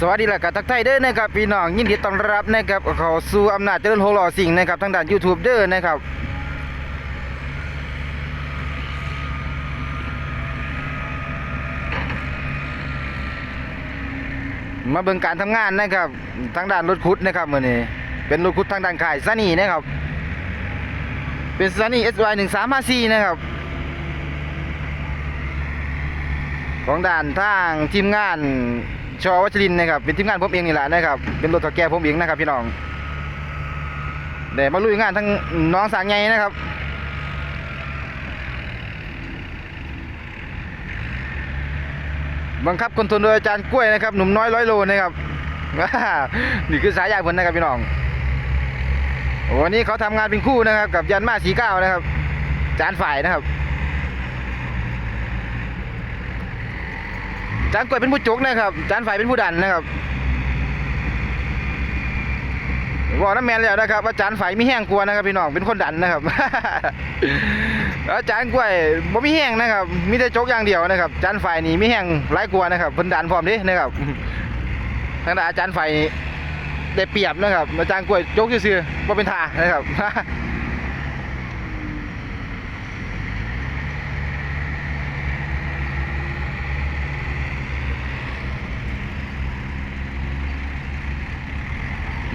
สวัสดีและกับทักไทายเด้อนะครับพี่น้องยินดีต้อนรับนะครับเขาสู่อำนาจเจริญโฮลอสิ่งนะครับทางด้าน YouTube เด้อนะครับมาเบิ่งการทำงานนะครับทางด้านรถคุดนะครับมื้อนี้เป็นรถคุดทางด้านขายซานี่นะครับ เป็นซานี่ SY 1354นะครับ ของด่านทางทีมงาน ชอวัชรินนะครับเป็นทีมงานผมเองนี่แหละนะครับเป็นรถถักแก่ผมเองนะครับพี่น้องเดี๋ยวมาลุยงานทั้งน้องสางไงนะครับบังคับคนทรลโดยอาจารย์กล้วยนะครับหนุ่มน้อยร้อยโลนะครับนี่คือสายยาผลนะครับพี่น้องวันนี้เขาทำงานเป็นคู่นะครับ กับยันมาสีเก้านะครับอาจารย์ฝ่ายนะครับ จานกล้วยเป็นผู้จุกนะครับจานฝ่ายเป็นผู้ดันนะครับบอกน้ำแมนแล้วนะครับว่าจานฝ่ายมีแห้งกลัวนะครับพี่น้องเป็นคนดันนะครับแล้วจานกล้วยบ่มีแห้งนะครับมีแต่จกอย่างเดียวนะครับจานฝ่ายนี่มีแห้งหลายกลัวนะครับเพิ่นดันพร้อมดินะครับทางด้านอาจารย์ฝ่ายได้เปรียบนะครับอาจารย์กล้วยจกซื่อๆบ่เป็นทานะครับ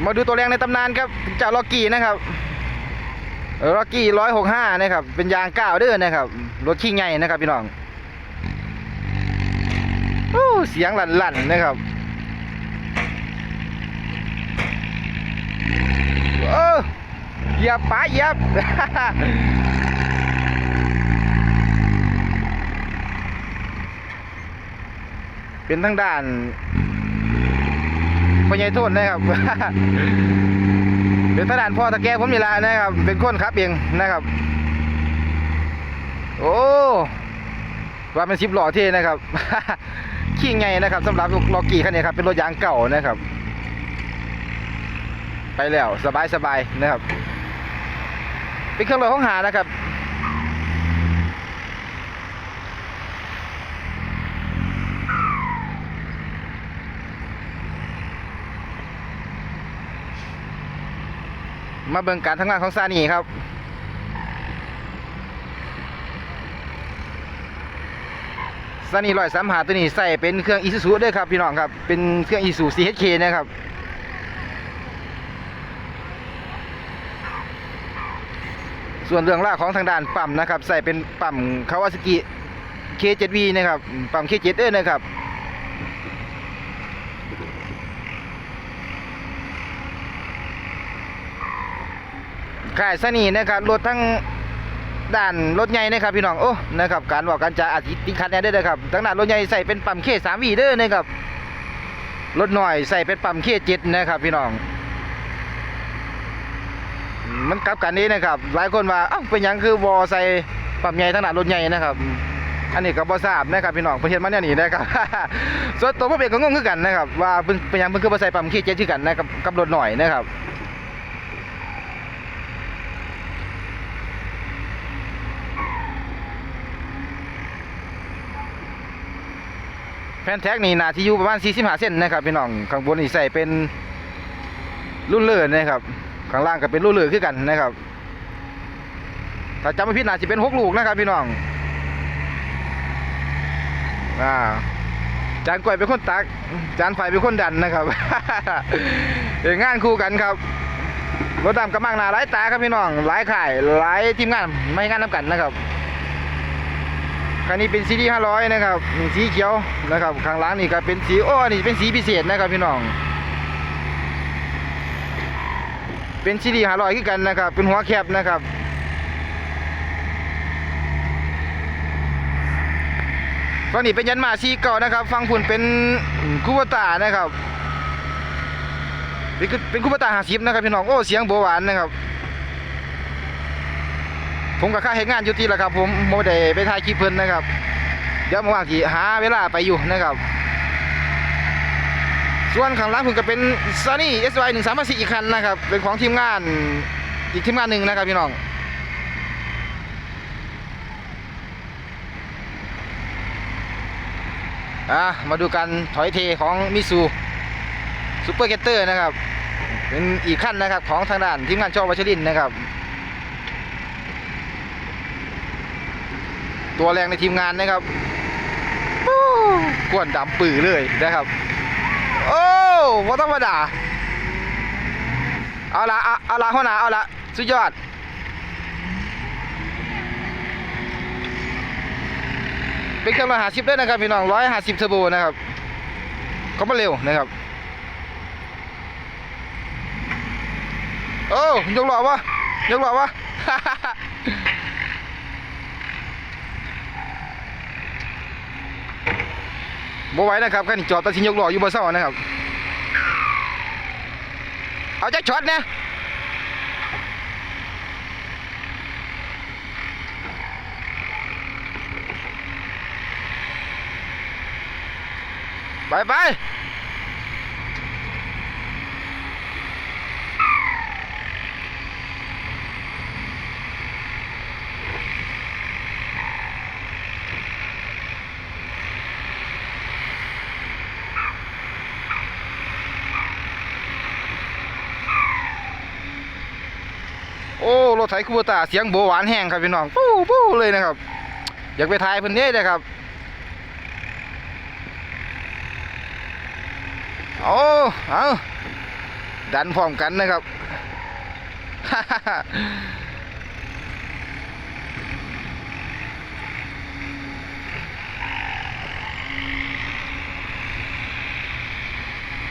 มาดูตัวแรงในตำนานครับเจ้าล็อกกี้นะครับล็อกกี้ร้อยหกห้านะครับ เป็นยางก้าวเด้อนะครับ รถขี้ใหญ่นะครับพี่น้องโอ้เสียงลั่นๆนะครับเออเหยียบป๋าเหยียบเป็นทั้งด้าน พ่อใหญ่โทษนะครับ เป็นทหารพ่อตะแกผมนี่ละนะครับ เป็นคนครับเองนะครับ โอ้ว่าเป็นสิบหล่อเท่นะครับ ขี้ไงนะครับสำหรับล็อกกี้คันนี้ครับ เป็นรถยางเก่านะครับ ไปแล้วสบายสบายๆนะครับ เป็นเครื่องรถห้องหานะครับ มาเบิ่งการทำงานของซานี่ครับซานี่ร้อยสามหาตัวนี้ใส่เป็นเครื่องอีซูซูด้วยครับพี่น้องครับ เป็นเครื่องอีซู CHK นะครับส่วนเรื่องราของทางด้านปั๊มนะครับ ใส่เป็นปั๊มคาวาซากิ K7V นะครับ ปั๊ม K7 เด้อนะครับ ขายสนีนะครับรถทั้งด่านรถใหญ่นะครับพี่น้องโอ้นะครับการบอกการจะอาจสิติดขัดแน่เด้อนะครับทั้งด่านรถใหญ่ใส่เป็นปั๊มเคสามวีเด้อนะครับรถหน่อยใส่เป็นปั๊มเคเจ็ดนะครับพี่น้อง มันกลับกันนี้นะครับ หลายคนว่าเอ้าเป็นยังคือวอใส่ปั๊มใหญ่ทั้งด่านรถใหญ่นะครับ อันนี้ก็บ่ทราบนะครับพี่น้องประเทศมันเนี่ยนี่นะครับส่วนตัวผมเองก็งงคือกันนะครับว่าเพิ่นเป็นยังเพิ่นคือบ่ใส่ปั๊มเคเจ็ดคือกันนะครับกับรถหน่อยนะครับ แผ่นแท็กนี่นาที่อยู่ประมาณ45เส้นนะครับพี่น้องข้างบนนี่ใส่เป็นรุ่นเลื่อนนะครับข้างล่างก็เป็นรุ่นเลื่อนคือกันนะครับถ้าจำไม่ผิดน่าจะเป็นหกลูกนะครับพี่น้องอ่าจานกลวยเป็นคนตัก จานไฟเป็นคนดันนะครับเองงานคู่กันครับรถดำกระมังนาหลายตาครับพี่น้องหลายข่ายหลายทีมงานไม่งานน้ำกันนะครับ คันนี้เป็นซีดี500นะครับสีเขียวนะครับข้างล่างนี่ก็เป็นสีโอ้อันนี่เป็นสีพิเศษนะครับพี่น้อง เป็นซีดี500คือยกันนะครับ เป็นหัวแคบนะครับฝั่งนี้เป็นยันมาซีเก่านะครับฝั่งพุ่นเป็นคูเปตานะครับเป็นคือเป็นคูเปตาหาสิบนะครับพี่น้องโอ้เสียงโบหวานนะครับ ผมกับข้าเห็นงานอยู่ที่ละครับผมโมได้ไปถ่ายคลิปเพิ่นนะครับ เดี๋ยวมาว่างที่หาเวลาไปอยู่นะครับ ส่วนข้างล่างผมก็เป็น Sunny SY 1 3 4อีกคันนะครับ เป็นของทีมงานอีกทีมงานหนึ่งนะครับพี่น้องอะมาดูกันถอยเทของมิซูซูเปอร์เกตเตอร์นะครับ เป็นอีกขั้นนะครับของทางด้านทีมงานชอวัชรินนะครับ ตัวแรงในทีมงานนะครับปู้กวนดำปื้อเลยนะครับ โอ้ว่าธรรมดาเอาละเอาเอาละหัวหน้าเอาละสุดยอดเป็นเครื่องร้อยหาสิบด้วยนะครับพี่น้องร้อยหาสิบเทอร์โบนะครับก็มาเร็วนะครับโอ้ยกหล่อวะยกหล่อวะ บ่ไหวนะครับคันนี้จอดตัดสินยกหล่ออยู่บ่เศร้านะครับ เอาจะช็อตเนี่ยไปไป โอ้รถไถคูบตาเสียงโบหวานแห้งครับพี่น้องปู้ปู้เลยนะครับ อยากไปถ่ายเพิ่นเด้นะครับโอ้เอาดันพร้อมกันนะครับ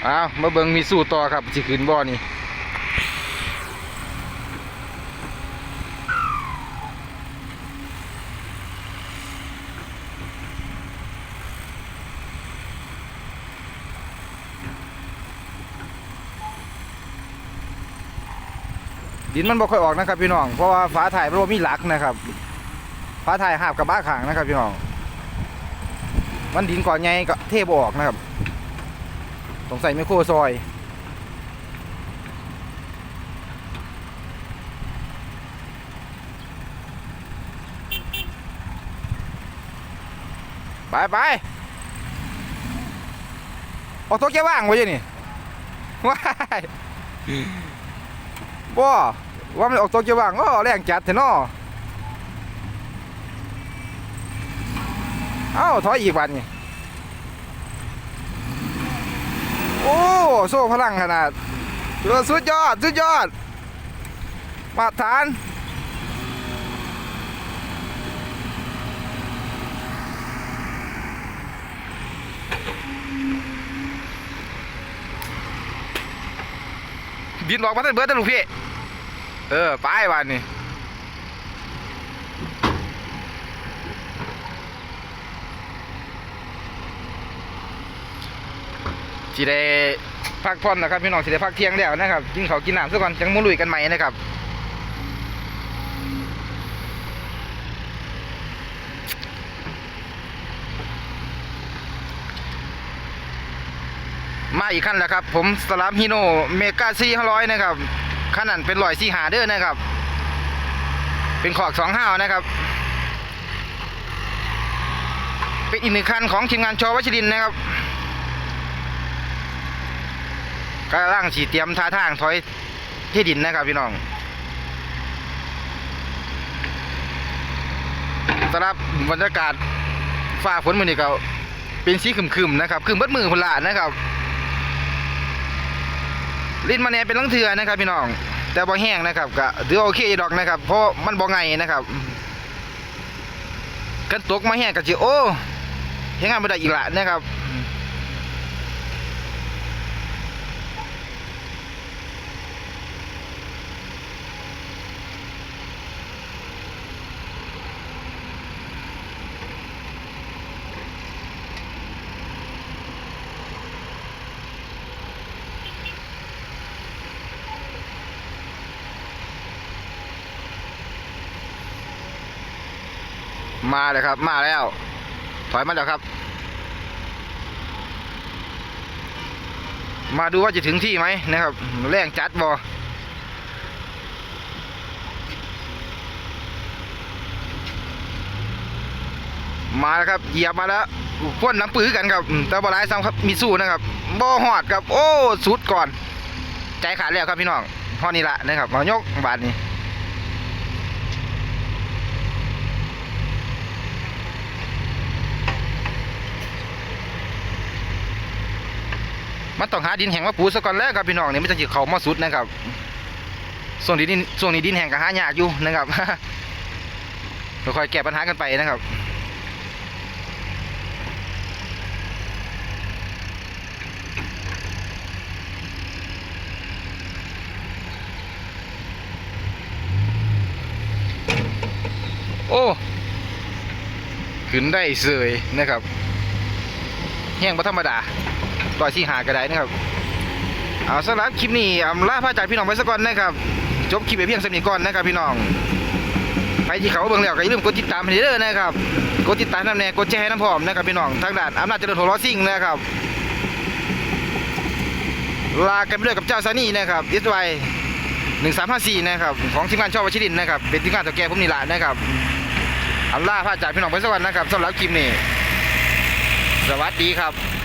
เอามาเบิงมีสู้ต่อครับสิขึ้นบ่อนี่ ดินมันบ่ค่อยออกนะครับพี่น้อง เพราะว่าฝาถ่ายมันบ่มีหลักนะครับฝาถ่ายหาบกับบ้าขางนะครับพี่น้อง มันดินก่อนไงก็เทบออกนะครับต้องใส่ไมโครซอยไปไปออกตัวแกว่างไว้ยังนี่ว้าย บ่ว่ามันออกตัวเกียวว่างอ้อแรงจัดเถอะเนาะเอ้าถอยอีกวันนี่โอ้โซ่พลังขนาดเออสุดยอดสุดยอด มาตรฐานดินออกมาตั้งเบิดตั้งลูกพี่ เออไปวันนี้สิได้พักผ่อนนะครับพี่น้องสิได้พักเที่ยงแล้วนะครับกินข้ากินน้ำซะก่อนจังมุลุยกันใหม่นะครับมาอีกขั้นแล้วครับ ผมสลับฮีโนเมกาซีห้าร้อยนะครับ ขั้นนั้นเป็นรอยซีหาเด้อนะครับ เป็นขอกสองห้าวนะครับ เป็นอีกหนึ่งคันของทีมงานชอวัชรินนะครับกำลังสีเตรียมท่าทางถอยที่ดินนะครับพี่น้องสำหรับบรรยากาศฟ้าฝนมือนี้ก็เป็นสีขึมๆนะครับขึมเบิดมือพนละนะครับ ลิ้นมาแหน่เป็นลังเถือนะครับพี่น้อง แต่บ่แห้งนะครับก็ถือว่าโอเคดอกนะครับ เพราะมันบ่ไงนะครับกันตกมาแห้งก็สิโอ้เฮ็ดงานบ่ได้อีกละนะครับ มาเลยครับ มาแล้ว ถอยมาแล้วครับ มาดูว่าจะถึงที่ไหมนะครับ แรงจัดบอมาแล้วครับเหยียบมาแล้วพ่นน้ำปื้อกันครับแต่บ่หลายซ้ำครับมีสู้นะครับบ่ฮอดครับ โอ้สุดก่อน ใจขาดแล้วครับพี่น้องพอนี่ละนะครับมายกบาทนี้ มันต้องหาดินแห้งมาปูซะก่อนแล้วครับพี่น้องนี่ไม่ต้องจิเขามาสุดนะครับส่วนนี้ดินส่วนนี้ดินแห้งก็หายากอยู่นะครับค่อยแก้ปัญหากันไปนะครับโอ้ขึ้นได้เสยนะครับแห้งบ่ธรรมดา ต่อยสี่หาก็ได้นะครับเอาสำหรับคลิปนี้อำลาพระจากพี่น้องไปสักก่อนนะครับ จบคลิปไปเพียงสนี้ก่อนนะครับพี่น้องไปที่เขาเบิ่งแล้วก็อย่าลืมกดติดตามให้เด้อนะครับกดติดตามน้ำแน่กดแชร์ให้น้ำพร้อมนะครับพี่น้องทางด้านอำนาจเจริญโทรซิ่งนะครับลากันไปด้วยกับเจ้าซานี่นะครับเอสไวหนึ่งสามห้าสี่นะครับของทีมงานชอบวัชิรินนะครับเป็นทีมงานตัวแก่ผมนี่แหละนะครับอำลาพระจากพี่น้องไปสักวันนะครับสำหรับคลิปนี้สวัสดีครับ